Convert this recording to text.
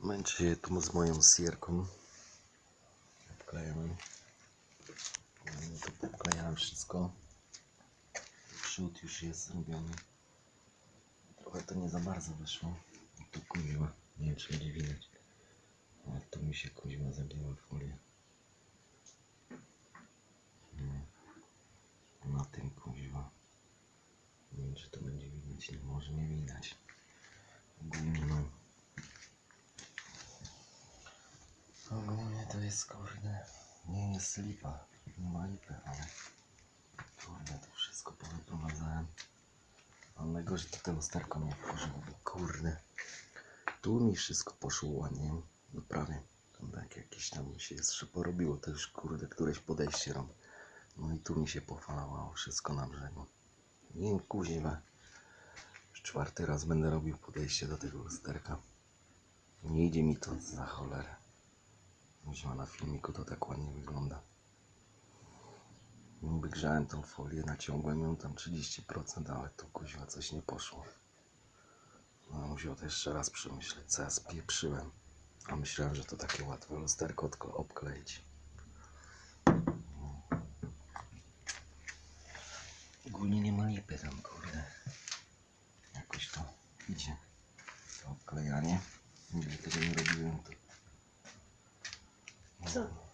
Męczę się tu z moją sierką. Obklejamy. No to wszystko. Przód już jest zrobiony. Trochę to nie za bardzo wyszło. Tu kuźwa. Nie wiem czy będzie widać. Ale tu mi się kuźwa zagięła folia. No. Na tym kuźwa. Nie wiem czy to będzie widać. Nie może nie widać. Ogólnie no. Ogólnie to jest kurde. Nie jest lipa. Nie ma lipy, ale kurde to wszystko powyprowadzałem. Ale najgorzej to te lusterko mnie wkurzyło, bo kurde. Tu mi wszystko poszło ładnie. No prawie. Tam tak jakieś tam się jeszcze porobiło. To już kurde któreś podejście robię. No i tu mi się pofalało wszystko na brzegu. Nie wiem kuźwa. Już czwarty raz będę robił podejście do tego lusterka. Nie idzie mi to za cholerę. Kuźwa na filmiku to tak ładnie wygląda. Niby grzałem tą folię, naciągłem ją tam 30%, ale tu kuźwa coś nie poszło. No musiał to jeszcze raz przemyśleć, co ja spieprzyłem. A myślałem, że to takie łatwe lusterko tylko obkleić. Ogólnie nie ma lipy tam, kurde. Jakoś to idzie. To obklejanie. Nigdy tego nie robiłem, to... Co?